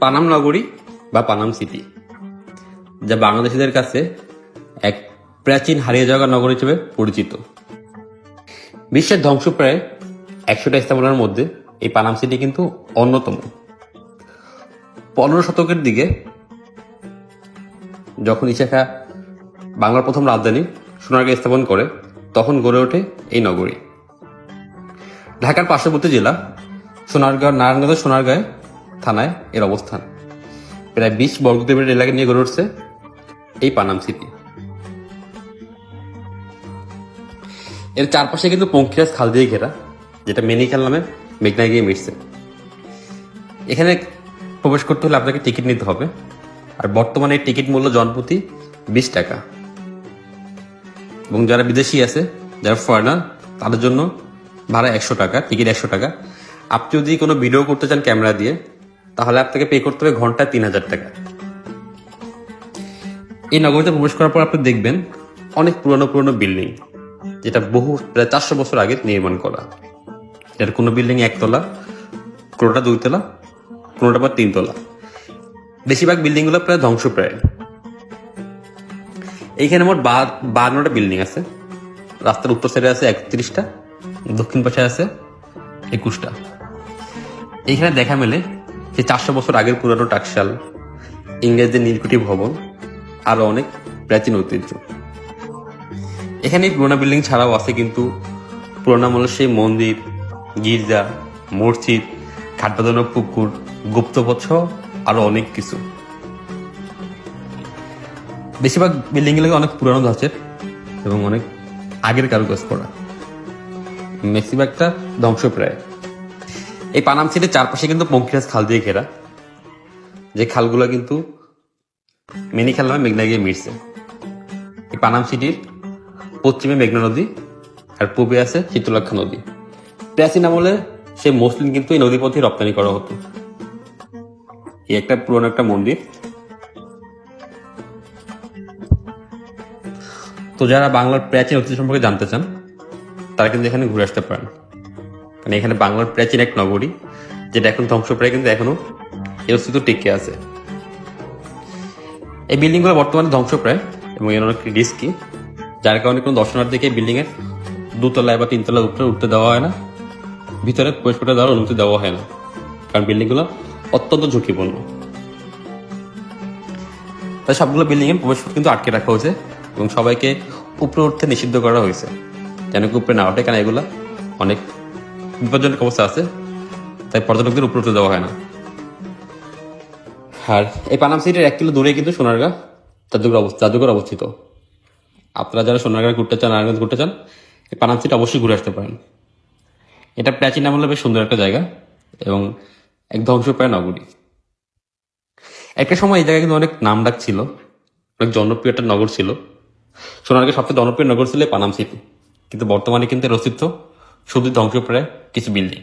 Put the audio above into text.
পানাম নগরী বা পানাম সিটি যা বাংলাদেশিদের কাছে এক প্রাচীন হারিয়ে যাওয়া নগর হিসেবে পরিচিত। বিশ্বের ধ্বংসপ্রায় একশোটা স্থাপনার মধ্যে এই পানাম সিটি কিন্তু অন্যতম। পনেরো শতকের দিকে যখন ইশাখা বাংলার প্রথম রাজধানী সোনারগাঁয়ে স্থাপন করে, তখন গড়ে ওঠে এই নগরী। ঢাকার পার্শ্ববর্তী জেলা সোনারগাঁও নারায়ণগঞ্জের সোনারগাঁয়ে থানায় এর অবস্থান। প্রায় বিশ বর্গদেবের এলাকা নিয়ে গড়ে উঠছে এই পানাম সিটি এর চারপাশে কিন্তু পঙ্খিরাজ খাল দিয়ে ঘেরা, যেটা মেনিখাল নামে মেঘনায় গিয়ে মিটছে এখানে প্রবেশ করতে হলে আপনাকে টিকিট নিতে হবে, আর বর্তমানে টিকিট মূল্য জনপ্রতি বিশ টাকা। এবং যারা বিদেশি আছে, যারা ফরেনার তাদের জন্য ভাড়া একশো টাকা, টিকিট একশো টাকা। আপনি যদি কোনো ভিডিও করতে চান ক্যামেরা দিয়ে তাহলে আপনাকে পে করতে হবে ঘন্টায় তিন হাজার টাকা। এই নগরীতে প্রবেশ করার পর আপনি দেখবেন অনেক পুরনো পুরনো বিল্ডিং যেটা বহু, প্রায় চারশো বছর আগে নির্মাণ করা। এটার কোনো বিল্ডিং একতলা, কোনোটা দুইতলা, কোনোটা বা তিনতলা। বেশিরভাগ বিল্ডিংগুলো প্রায় ধ্বংসপ্রায়। এইখানে মোট বাহান্নটা বিল্ডিং আছে। রাস্তার উত্তর সাইডে আছে একত্রিশটা, দক্ষিণ পাশে আছে একুশটা। এইখানে দেখা মেলে যে চারশো বছর আগের পুরানো টাকশাল, ইংরেজদের নীলকুঠি ভবন, আরও অনেক প্রাচীন ঐতিহ্য। এখানে পুরোনো বিল্ডিং ছাড়াও আছে কিন্তু পুরোনো আমলের সেই মন্দির, গির্জা, মসজিদ ঘাট পুকুর, গুপ্তপথ আরও অনেক কিছু। বেশিরভাগ বিল্ডিংগুলো অনেক পুরানো ধাঁচের এবং অনেক আগের কারুকাজ করা। ম্যাক্সিমামটা ধ্বংসপ্রায়। এই পানাম সিটির চারপাশে কিন্তু পঙ্কিরাজ খাল দিয়ে ঘেরা। যে খালগুলো কিন্তু মিনি খাল নামে মেঘনা গিয়ে মিটছে এই পানাম সিটির পশ্চিমে মেঘনা নদী আর পূর্বে আছে শীতলাক্ষা নদী। প্রাচীন আমলে সেই মসলিন কিন্তু এই নদী পথে রপ্তানি করা হতো। এই একটা পুরনো একটা মন্দির। তো যারা বাংলার প্রাচীন ঐতিহ্য সম্পর্কে জানতে চান, তারা কিন্তু এখানে ঘুরে আসতে পারেন। কারণ এখানে বাংলার প্রাচীন এক নগরী, যেটা এখন ধ্বংসপ্রায় কিন্তু এখনও এর অস্তিত্ব টিকে আছে। এই বিল্ডিংগুলো বর্তমানে ধ্বংসপ্রায় এবং এর অনেক রিস্কি যার কারণে কোনো দর্শনার্থীকে বিল্ডিং এর দুতলায় বা তিনতলার উপরে উঠতে দেওয়া হয় না, ভিতরে প্রবেশ করতে দেওয়ার অনুমতি দেওয়া হয় না, কারণ বিল্ডিংগুলো অত্যন্ত ঝুঁকিপূর্ণ। তাই সবগুলো বিল্ডিং এর প্রবেশ কিন্তু আটকে রাখা হয়েছে, এবং সবাইকে উপরে উঠতে নিষিদ্ধ করা হয়েছে, যেন উপরে না ওঠে, কারণ এগুলো অনেক বিপজ্জনক অবস্থা আছে, তাই পর্যটকদের উপরে উঠতে দেওয়া হয় না। আর এই পানাম সিটির এক কিলো দূরে কিন্তু সোনারগাঁ, জাদুঘর অবস্থা জাদুঘর অবস্থিত। আপনারা যারা সোনারগাঁ ঘুরতে চান, নারায়ণগঞ্জ ঘুরতে চান, এই পানাম সিটি অবশ্যই ঘুরে আসতে পারেন। এটা প্রাচীন আমলে বেশ সুন্দর একটা জায়গা এবং এক ধ্বংসপ্রায় নগরী। একটা সময় এই জায়গায় কিন্তু অনেক নাম ডাক ছিল, অনেক জনপ্রিয় একটা নগর ছিল। সোনারগাঁ সবচেয়ে জনপ্রিয় নগর ছিল পানাম সিটি। কিন্তু বর্তমানে কিন্তু এর অস্তিত্ব শুধু ধ্বংসপ্রায় কিছু বিল্ডিং